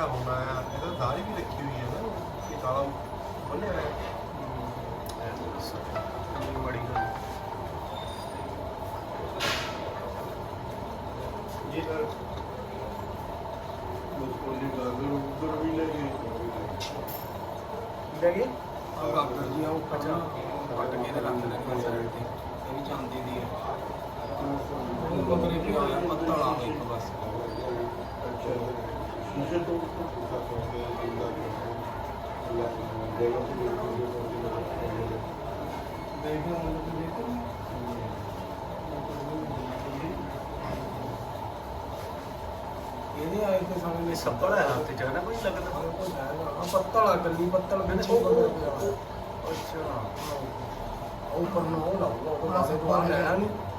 ਜਿਹੜਾ ਹੋਣਾ ਹੈ ਇਹਦਾ ਦਾੜੀ ਵੀ ਰੱਖੀ ਹੋਈ ਹੈ ਨਾ ਕਿ ਕਾਲਾ ਬੰਨਿਆ ਹੈ ਬੜੀ ਗੱਲ ਜੀ ਸਰ ਮੁਸਕੋਲ ਦੀ ਗੱਲ ਉੱਧਰ ਵੀ ਲੈ ਗਏ। ਲੈ ਗਏ? ਆਹ ਗੱਲ ਕਰ ਜੀ ਆਹ ਕੱਟ ਕੇ ਦੇ ਰੱਖ ਲੈ ਸਾਈਡ ਤੇ ਇਹ ਵੀ ਚਾਂਦੀ ਦੀ ਇਹਦੇ ਆਏ ਤੇ ਸਮਝ ਨਹੀਂ ਸੱਪੜ ਹੈ ਹੱਥ ਚ ਨਾ ਕੋਈ ਲੱਗਦਾ ਹਾਂ ਪੱਤਲ ਆ ਕੱਲੀ ਪੱਤਲ ਮੈਨੇ ਉਹ ਉਹ- ਅੱਛਾ ਉਹ ਪਰ ਨਾ ਉਹ ਲਾਉਂਦਾ ਉਹ ਪਾਸੇ ਤੋਂ ਲੈਣਾ ਨਹੀਂ।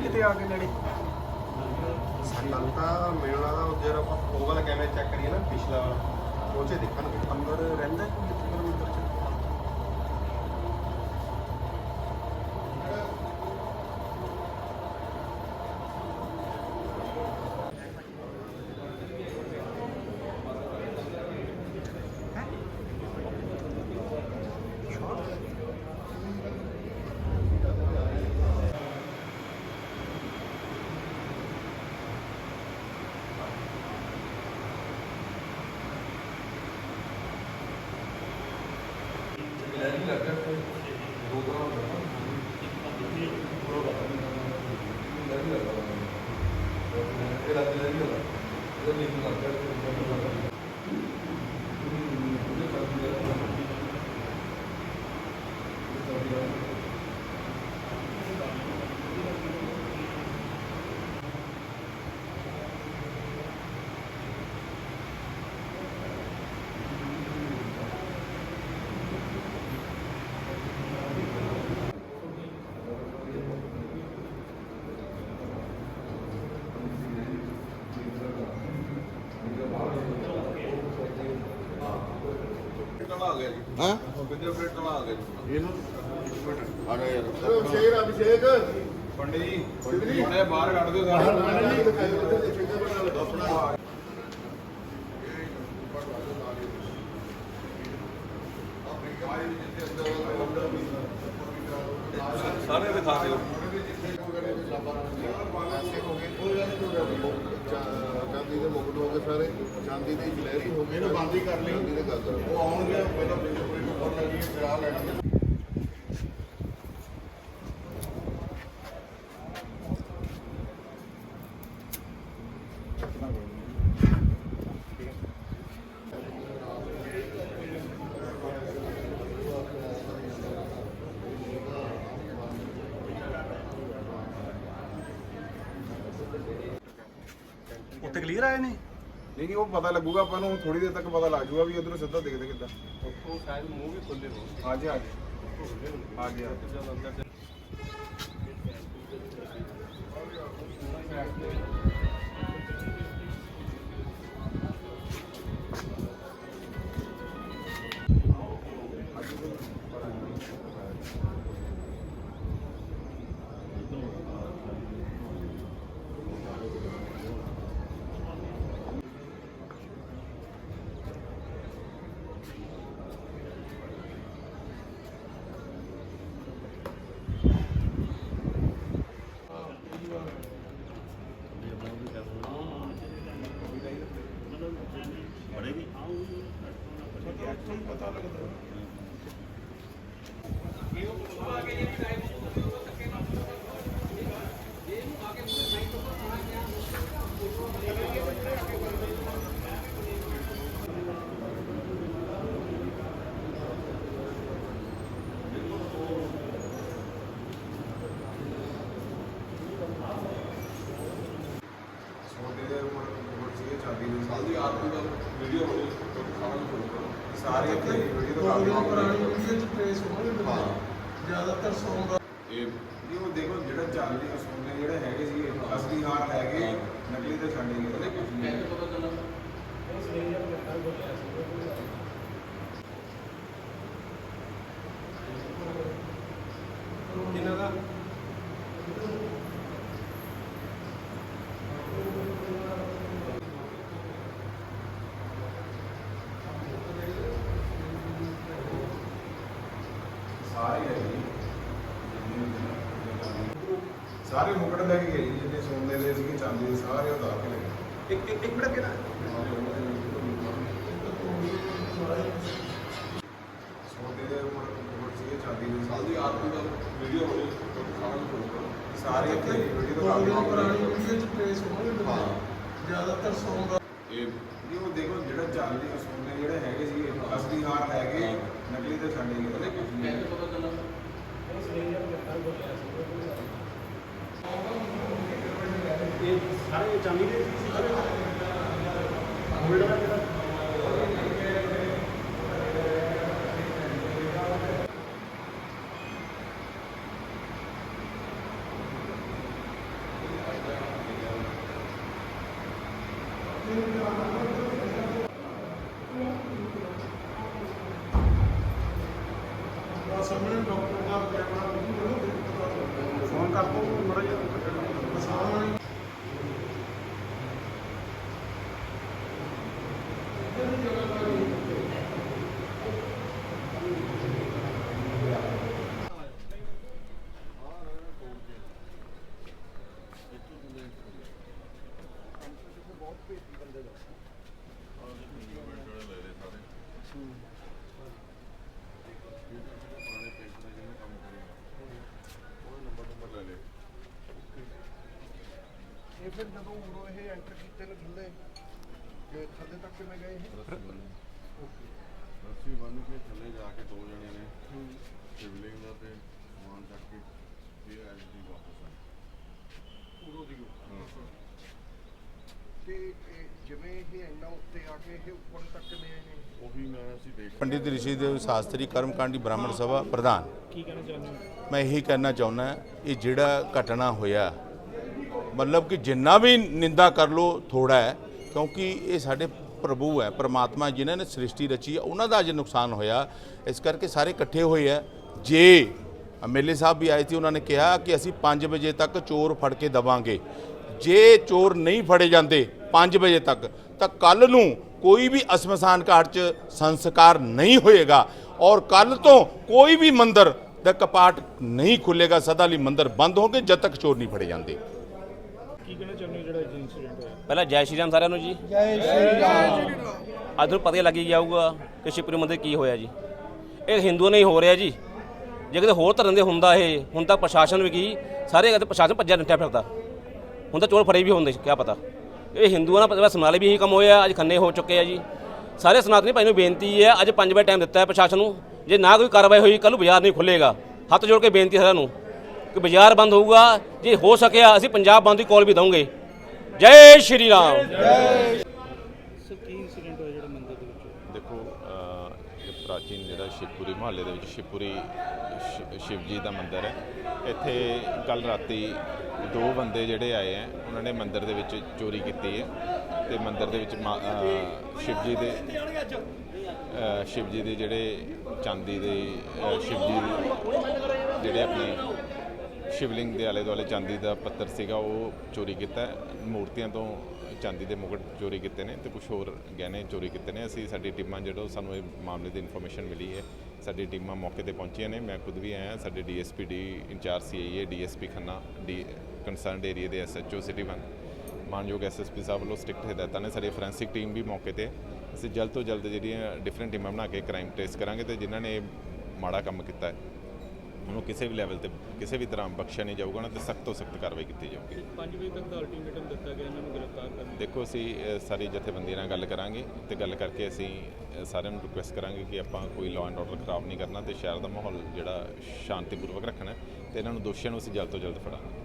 ਕਿਤੇ ਆ ਕੇ ਨੇੜੇ? ਸਕਲ ਤਾਂ ਮਿਲਣਾ ਜਿਹੜਾ ਆਪਾਂ ਉਹ ਵਾਲਾ ਚੈੱਕ ਕਰੀਏ ਨਾ, ਪਿਛਲਾ ਵਾਲਾ। ਉਹ 'ਚ ਦਿਖਣਗੇ ਅੰਦਰ ਰਹਿੰਦਾ ਕੋਈ ਇੱਥੇ ਗੁਰਮਿੰਦਰ ਚ ਲੈਣੀ ਲੱਗਾ ਦੋ ਤਰ੍ਹਾਂ ਹੁੰਦਾ ਨਾ ਲੈਣੀ ਲੱਗਾ ਇਹ ਲੱਗ ਲੈਣੀ ਲੱਗਾ ਇਹ ਨਹੀਂ ਲੱਗਾ ਆ ਗਿਆ ਜੀ ਹਾਂ? ਫਿੰਗਰ ਪ੍ਰਿੰਟ ਵਾਲਾ ਆ ਇਹਨੂੰ ਅਰੇ ਯਾਰ ਅਭਿਸ਼ੇਕ ਅਭਿਸ਼ੇਕ ਪੰਡਿਤ ਜੀ ਹੁਣੇ ਬਾਹਰ ਕੱਢ ਦਿਓ ਸਾਰੇ ਸਾਰੇ ਦਿਖਾ ਦਿਓ। ਚਾਂਦੀ ਦੇ ਮੁਕਟ ਹੋ ਗਏ ਸਾਰੇ ਚਾਂਦੀ ਦੀ ਜਲੈਰੀ ਹੋ ਗਈ ਇਹਨੂੰ ਬੰਦ ਹੀ ਕਰ ਲਈ। ਚਾਂਦੀ ਦੇ ਗਾਗਰ ਉਹ ਆਉਣਗੇ ਪਹਿਲਾਂ ਬਿਲਕੁਲ ਉੱਪਰ ਲੱਗੀ ਚੜਾ ਲੈਣਾ। ਉੱਤੇ ਕਲੀਅਰ ਆਏ ਨੇ ਨਹੀਂ ਨਹੀਂ ਉਹ ਪਤਾ ਲੱਗੂਗਾ ਆਪਾਂ ਨੂੰ ਥੋੜੀ ਦੇਰ ਤੱਕ ਪਤਾ ਲੱਗ ਜਾਊਗਾ ਵੀ ਉਧਰੋਂ ਸਿੱਧਾ ਦਿਖਦੇ ਕਿੱਦਾਂ। ਉੱਥੋਂ ਸ਼ਾਇਦ ਮੂੰਹ ਵੀ ਖੁੱਲੇ ਹੋ ਹਾਂਜੀ ਹਾਂਜੀ ਹਾਂਜੀ ਹਾਂਜੀ ਸਾਰੇ ਵੀਡੀਓ ਪੁਰਾਣੀ ਵੀਡੀਓ ਚ ਟ੍ਰੇਸ ਹੋਣਗੇ ਹਾਂ ਵੀਡੀਓ ਤੋਂ ਕਾਫੀ ਇਹ ਉਹ ਦੇਖੋ ਜਿਹੜਾ ਚੱਲ ਰਿਹਾ ਸੋਨੇ ਜਿਹੜੇ ਹੈਗੇ ਸੀ ਅਸਲੀ ਹਾਰ ਹੈਗੇ ਨਕਲੀ ਤਾਂ ਛੱਡ ਹੀ ਗਏ ਇਹਨਾਂ ਦਾ ਸਾਰੇ ਹੈਗੇ ਜੀ। ਸਾਰੇ ਮੁਕਟ ਲੈ ਕੇ ਗਏ ਜੀ ਜਿੰਨੇ ਸੋਨੇ ਦੇ ਸੀਗੇ ਚਾਂਦੀ ਦੇ ਸਾਰੇ ਉਤਾਰ ਕੇ ਲੈ ਗਏ। ਇੱਕ ਇੱਕ ਇੱਕ ਮਿੰਟ ਕਿਹੜਾ? ਸੋਨੇ ਦੇ ਮੁਕਟ ਸੀਗੇ ਚਾਂਦੀ ਦੇ। ਸਾਲ ਦੀ ਆਰਤੀ ਦਾ ਵੀਡੀਓ ਹੋ ਸਾਰੇ ਇੱਥੇ ਵੀਡੀਓ ਤੋਂ ਕਾਫੀ ਇਹ ਜੀ ਉਹ ਦੇਖੋ ਜਿਹੜਾ ਚੱਲ ਰਿਹਾ ਸੋਨੇ ਜਿਹੜੇ ਹੈਗੇ ਸੀ ਅਸਲੀ ਹਾਰ ਹੈਗੇ ਨਕਲੀ ਤਾਂ ਛੱਡ ਹੀ ਗਏ ਇਹ ਸਾਰੇ ਚਾਂਦੀ ਦੇ ਸੀ ਸਾਰੇ ਗੋਲਡ ਦਾ ਕਿਹੜਾ ਫੋਨ ਇਹ ਫਿਰ ਜਦੋਂ ਉਰੋਂ ਇਹ ਐਂਟਰ ਕੀਤੇ ਨੇ ਥੱਲੇ ਤੇ ਥੱਲੇ ਤੱਕ ਕਿਵੇਂ ਗਏ ਇਹ? ਰੱਸੀ ਬੰਨ ਕੇ ਥੱਲੇ ਜਾ ਕੇ ਦੋ ਜਣੇ ਨੇ। ਸ਼ਿਵਲਿੰਗ ਦਾ ਤੇ ਸਮਾਨ ਚੱਕ ਕੇ ਫਿਰ ਐਸ ਦੀ ਵਾਪਸ ਆਏ। ਉਰੋਂ ਦੀ ਤੇ ਇਹ ਜਿਵੇਂ ਇਹ ਇੰਨਾ ਉੱਤੇ ਆ ਕੇ ਇਹ ਉੱਪਰ ਤੱਕ ਕਿਵੇਂ ਆਏ ਨੇ? ਉਹ ਵੀ ਮੈਂ ਅਸੀਂ ਦੇਖ ਪੰਡਿਤ ਰਿਸ਼ੀਦੇਵ ਸ਼ਾਸਤਰੀ ਕਰਮਕਾਂਡੀ ਬ੍ਰਾਹਮਣ ਸਭਾ ਪ੍ਰਧਾਨ। ਕੀ ਕਹਿਣਾ ਚਾਹੁੰਦੇ ਮੈਂ ਇਹੀ ਕਹਿਣਾ ਚਾਹੁੰਦਾ ਇਹ ਜਿਹੜਾ ਘਟਨਾ ਹੋਇਆ ਮਤਲਬ ਕਿ ਜਿੰਨਾ ਵੀ ਨਿੰਦਾ ਕਰ ਲੋ ਥੋੜਾ ਹੈ। ਕਿਉਂਕਿ ਇਹ ਸਾਡੇ ਪ੍ਰਭੂ ਹੈ, ਪ੍ਰਮਾਤਮਾ ਜਿਨ੍ਹਾਂ ਨੇ ਸ੍ਰਿਸ਼ਟੀ ਰਚੀ ਹੈ, ਉਹਨਾਂ ਦਾ ਅੱਜ ਨੁਕਸਾਨ ਹੋਇਆ। ਇਸ ਕਰਕੇ ਸਾਰੇ ਇਕੱਠੇ ਹੋਏ ਆ ਜੇ ਐਮਐਲਏ ਸਾਹਿਬ ਵੀ ਆਏ ਸੀ, ਉਹਨਾਂ ਨੇ ਕਿਹਾ ਕਿ ਅਸੀਂ 5 ਵਜੇ ਤੱਕ ਚੋਰ ਫੜ ਕੇ ਦਵਾਂਗੇ। ਜੇ ਚੋਰ ਨਹੀਂ ਫੜੇ ਜਾਂਦੇ 5 ਵਜੇ ਤੱਕ, ਤਾਂ ਕੱਲ ਨੂੰ ਕੋਈ ਵੀ ਅਸਮਸਾਨ ਘਾਟ 'ਚ ਸੰਸਕਾਰ ਨਹੀਂ ਹੋਏਗਾ। ਔਰ ਕੱਲ ਤੋਂ ਕੋਈ ਵੀ ਮੰਦਰ ਦਾ ਕਪਾਟ ਨਹੀਂ ਖੁੱਲੇਗਾ, ਸਦਾ ਲਈ ਮੰਦਰ ਬੰਦ ਹੋਣਗੇ, ਜਦ ਤੱਕ ਚੋਰ ਨਹੀਂ ਫੜੇ ਜਾਂਦੇ। ਪਹਿਲਾਂ ਜੈ ਸ਼੍ਰੀ ਰਾਮ ਸਾਰਿਆਂ ਨੂੰ ਜੀ। ਜੈ ਸ਼੍ਰੀ ਰਾਮ। ਅੱਜ ਨੂੰ ਪਤਾ ਹੀ ਲੱਗ ਹੀ ਜਾਊਗਾ ਕਿ ਸ਼ਿਵਪੁਰੀ ਮੰਦਿਰ ਕੀ ਹੋਇਆ ਜੀ। ਇਹ ਹਿੰਦੂਆਂ ਨਹੀਂ ਹੋ ਰਿਹਾ ਜੀ। ਜੇ ਕਿਤੇ ਹੋਰ ਧਰਮ ਦੇ ਹੁੰਦਾ ਇਹ ਹੁਣ ਤਾਂ ਪ੍ਰਸ਼ਾਸਨ ਵੀ ਕੀ ਸਾਰੇ ਕਿਤੇ ਪ੍ਰਸ਼ਾਸਨ ਭੱਜਿਆ ਨੱਠਿਆ ਫਿਰਦਾ। ਹੁਣ ਤਾਂ ਚੋਰ ਫੜੇ ਵੀ ਹੁੰਦੇ ਕੀ ਪਤਾ। ਇਹ ਹਿੰਦੂਆਂ ਨਾਲ ਸਮਨਾਲੇ ਵੀ ਇਹੀ ਕੰਮ ਹੋਇਆ ਅੱਜ ਖੰਨੇ ਹੋ ਚੁੱਕੇ ਆ ਜੀ। ਸਾਰੇ ਸਨਾਤਨੀ ਭਾਈ ਨੂੰ ਬੇਨਤੀ ਹੈ ਅੱਜ 5 ਵਜੇ ਟਾਈਮ ਦਿੱਤਾ ਹੈ ਪ੍ਰਸ਼ਾਸਨ ਨੂੰ। ਜੇ ਨਾ ਕੋਈ ਕਾਰਵਾਈ ਹੋਈ ਕੱਲ ਨੂੰ ਬਾਜ਼ਾਰ ਨਹੀਂ ਖੁੱਲੇਗਾ ਹੱਥ ਜੋੜ ਕੇ ਬੇਨਤੀ ਹੈ ਸਾਰਿਆਂ ਨੂੰ। ਕਿ ਬਾਜ਼ਾਰ ਬੰਦ ਹੋਊਗਾ ਜੇ ਹੋ ਸਕਿਆ ਅਸੀਂ ਪੰਜਾਬ ਬੰਦ ਦੀ ਕਾਲ ਵੀ ਦਵਾਂਗੇ ਜੈ ਸ਼੍ਰੀ ਰਾਮ। ਦੇਖੋ ਇਹ ਪ੍ਰਾਚੀਨ ਜਿਹੜਾ ਸ਼ਿਵਪੁਰੀ ਮੁਹੱਲੇ ਦੇ ਵਿੱਚ ਸ਼ਿਵਪੁਰੀ ਸ਼ਿ- ਸ਼ਿਵ ਜੀ ਦਾ ਮੰਦਿਰ ਹੈ। ਇੱਥੇ ਕੱਲ ਰਾਤੀ ਦੋ ਬੰਦੇ ਜਿਹੜੇ ਆਏ ਹੈ ਉਹਨਾਂ ਨੇ ਮੰਦਿਰ ਦੇ ਵਿੱਚ ਚੋਰੀ ਕੀਤੀ ਹੈ ਤੇ ਮੰਦਿਰ ਦੇ ਵਿੱਚ ਸ਼ਿਵ ਜੀ ਦੇ ਅਹ, ਸ਼ਿਵ ਜੀ ਦੇ ਜਿਹੜੇ ਚਾਂਦੀ ਦੇ ਅਹ, ਸ਼ਿਵ ਜੀ ਦੇ ਜਿਹੜੇ ਆਪਣੇ ਸ਼ਿਵਲਿੰਗ ਦੇ ਆਲੇ ਦੁਆਲੇ ਚਾਂਦੀ ਦਾ ਪੱਤਰ ਸੀਗਾ, ਉਹ ਚੋਰੀ ਕੀਤਾ। ਹੈ। ਮੂਰਤੀਆਂ ਤੋਂ ਚਾਂਦੀ ਦੇ ਮੁਕਟ ਚੋਰੀ ਕੀਤੇ ਨੇ ਤੇ ਕੁਝ ਹੋਰ ਗਹਿਣੇ ਚੋਰੀ ਕੀਤੇ ਨੇ। ਅਸੀਂ, ਸਾਡੀ ਟੀਮਾਂ ਜਿਹੜੋ ਸਾਨੂੰ ਇਹ ਮਾਮਲੇ ਦੀ ਇਨਫੋਰਮੇਸ਼ਨ ਮਿਲੀ ਹੈ। ਸਾਡੀ ਟੀਮਾਂ ਮੌਕੇ ਤੇ ਪਹੁੰਚੀਆਂ ਨੇ। ਮੈਂ ਖੁਦ ਵੀ ਆਇਆ, ਸਾਡੇ DSP the in-charge CIA DSP Khanna, the concerned area ਦੇ ਐਸਐਚਓ ਸਿਟੀ ਵਨ। ਮਾਨਯੋਗ ਐਸਐਸਪੀ ਸਾਹਿਬ ਵੱਲੋਂ ਸਟ੍ਰਿਕਟ ਹਦਾਇਤਾਂ ਨੇ। ਸਾਡੀ ਫੋਰੈਂਸਿਕ ਟੀਮ ਵੀ ਮੌਕੇ ਤੇ। ਹੈ। ਅਸੀਂ ਜਲਦ ਤੋਂ ਜਲਦ ਜਿਹੜੀਆਂ ਡਿਫਰੈਂਟ ਟੀਮਾਂ ਬਣਾ ਕੇ ਕ੍ਰਾਈਮ ਟ੍ਰੇਸ ਕਰਾਂਗੇ ਤੇ ਜਿਨ੍ਹਾਂ ਨੇ ਇਹ ਮਾੜਾ ਕੰਮ ਕੀਤਾ ਹੈ। ਉਹਨੂੰ ਕਿਸੇ ਵੀ ਲੈਵਲ ਤੇ ਕਿਸੇ ਵੀ ਤਰ੍ਹਾਂ ਬਖਸ਼ਿਆ ਨਹੀਂ ਜਾਊਗਾ ਨਾ ਤੇ ਸਖਤ ਤੋਂ ਸਖਤ ਕਾਰਵਾਈ ਕੀਤੀ ਜਾਊਗੀ। 5 ਵਜੇ ਤੱਕ ਦਾ ਅਲਟੀਮੇਟਮ ਦਿੱਤਾ ਗਿਆ ਇਹਨਾਂ ਨੂੰ ਗ੍ਰਿਫਤਾਰ ਕਰਨ ਦੇਖੋ ਅਸੀਂ ਸਾਰੀ ਜਥੇਬੰਦੀਆਂ ਨਾਲ ਗੱਲ ਕਰਾਂਗੇ ਤੇ ਗੱਲ ਕਰਕੇ ਅਸੀਂ ਸਾਰਿਆਂ ਨੂੰ ਰਿਕੁਐਸਟ ਕਰਾਂਗੇ ਕਿ ਆਪਾਂ ਕੋਈ ਲਾਅ ਐਂਡ ਆਰਡਰ ਖਰਾਬ ਨਹੀਂ ਕਰਨਾ ਤੇ ਸ਼ਹਿਰ ਦਾ ਮਾਹੌਲ ਜਿਹੜਾ ਸ਼ਾਂਤੀਪੂਰਵਕ ਰੱਖਣਾ ਤੇ ਇਹਨਾਂ ਨੂੰ ਦੋਸ਼ੀਆਂ ਨੂੰ ਅਸੀਂ ਜਲਦ ਤੋਂ ਜਲਦ ਫੜਾਂਗੇ।